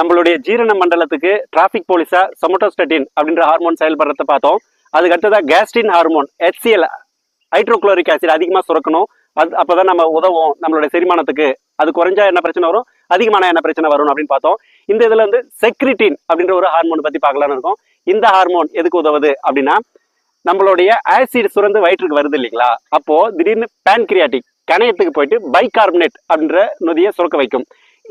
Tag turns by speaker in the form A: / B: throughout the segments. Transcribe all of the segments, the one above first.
A: நம்மளுடைய ஜீரண மண்டலத்துக்கு டிராஃபிக் போலீஸா சொமட்டோஸ்டட்டின் அப்படின்ற ஹார்மோன் செயல்படுறத பார்த்தோம். அதுக்கு அடுத்ததாக gastrin hormone HCl hydrochloric acid அதிகமாக சுரக்கணும். அது அப்பதான் நம்ம உதவும் நம்மளுடைய செரிமானத்துக்கு. அது குறைஞ்சா என்ன பிரச்சனை வரும்? அதிகமான என்ன பிரச்சனை வரும் அப்படின்னு பார்த்தோம். இந்த இதில் வந்து செக்ரிட்டின் அப்படின்ற ஒரு ஹார்மோன் பற்றி பார்க்கலாம்னு இருக்கோம். இந்த ஹார்மோன் எதுக்கு உதவுது அப்படின்னா நம்மளுடைய ஆசிட் சுரந்து வயிற்றுக்கு வருது இல்லைங்களா? அப்போ திடீர்னு பேன்கிரியாட்டிக் கணையத்துக்கு போயிட்டு பைகார்பனேட் அப்படின்ற நொதியை சுரக்க வைக்கும்.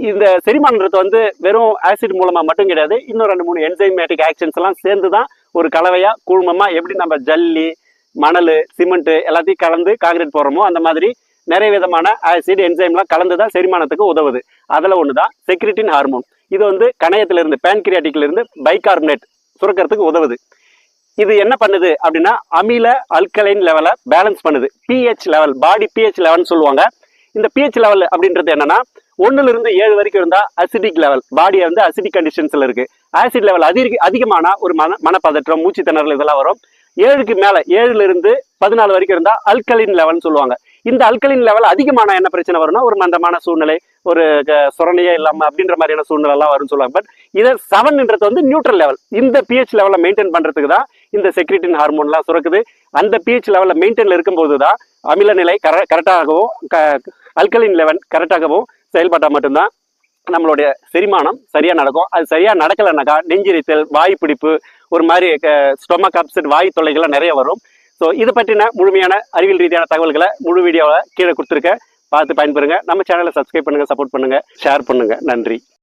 A: இந்த செரிமானன்றது வந்து வெறும் ஆசிட் மூலமாக மட்டும் கிடையாது. இன்னும் ரெண்டு மூணு என்சைமேட்டிக் ஆக்ஷன்ஸ் எல்லாம் சேர்ந்து தான் ஒரு கலவையாக கூழ்மமாக எப்படி நம்ம ஜல்லி மணல் சிமெண்ட் எல்லாத்தையும் கலந்து காங்கிரீட் போடுறோமோ அந்த மாதிரி நிறைய விதமான ஆசிட் என்சைம்லாம் கலந்து தான் செரிமானத்துக்கு உதவுது. அதில் ஒன்று தான் செக்ரிட்டின் ஹார்மோன் இது வந்து கணையத்திலிருந்து பேன்கிரியாட்டிக்ல இருந்து பைகார்பனேட் சுரக்கிறதுக்கு உதவுது. இது என்ன பண்ணுது அப்படின்னா அமில அல்கலைன் லெவலை பேலன்ஸ் பண்ணுது. பிஹெச் லெவல் பாடி பிஹெச் லெவல்னு சொல்லுவாங்க. இந்த பிஹெச் லெவல் அப்படின்றது என்னன்னா ஒன்னுல இருந்து ஏழு வரைக்கும் இருந்தா அசிடிக் லெவல் பாடியை வந்து அசிடிக் கண்டிஷன்ஸ்ல இருக்கு. ஆசிட் லெவல் அதிக அதிகமான ஒரு மன மனப்பதற்றம் மூச்சு திணறல் இதெல்லாம் வரும். ஏழுக்கு மேல ஏழுல இருந்து பதினாலு வரைக்கும் இருந்தா அல்கலின் லெவல்னு சொல்லுவாங்க. இந்த அல்கலின் லெவல் அதிகமான என்ன பிரச்சனை வரும்னா ஒரு மந்தமான சூழ்நிலை ஒரு சுரணையே இல்லாம அப்படின்ற மாதிரியான சூழ்நிலை எல்லாம் வரும்னு சொல்லுவாங்க. பட் இதை செவன்ன்றது வந்து நியூட்ரல் லெவல் இந்த பிஹெச் லெவலை மெயின்டைன் பண்றதுக்கு தான் இந்த செக்ரிட்டின் ஹார்மோன்லாம் சுரக்குது. அந்த பிஹெச் லெவலில் மெயின்டைன்ல இருக்கும்போது தான் அமில நிலை கர கரெக்டாகவும் அல்கலின் லெவல் கரெக்டாகவும் செயல்பட்டால் மட்டும்தான் நம்மளுடைய செரிமானம் சரியாக நடக்கும். அது சரியாக நடக்கலைனாக்கா நெஞ்சிரித்தல் வாய் பிடிப்பு ஒரு மாதிரி ஸ்டொமக் அப்செட் வாய் தொல்லைகள்லாம் நிறைய வரும். ஸோ இதை பற்றின முழுமையான அறிவியல் ரீதியான தகவல்களை முழு வீடியோவை கீழே கொடுத்துருக்கேன். பார்த்து பயன்பெறுங்க. நம்ம சேனலை சப்ஸ்கிரைப் பண்ணுங்கள் சப்போர்ட் பண்ணுங்கள் ஷேர் பண்ணுங்கள் நன்றி.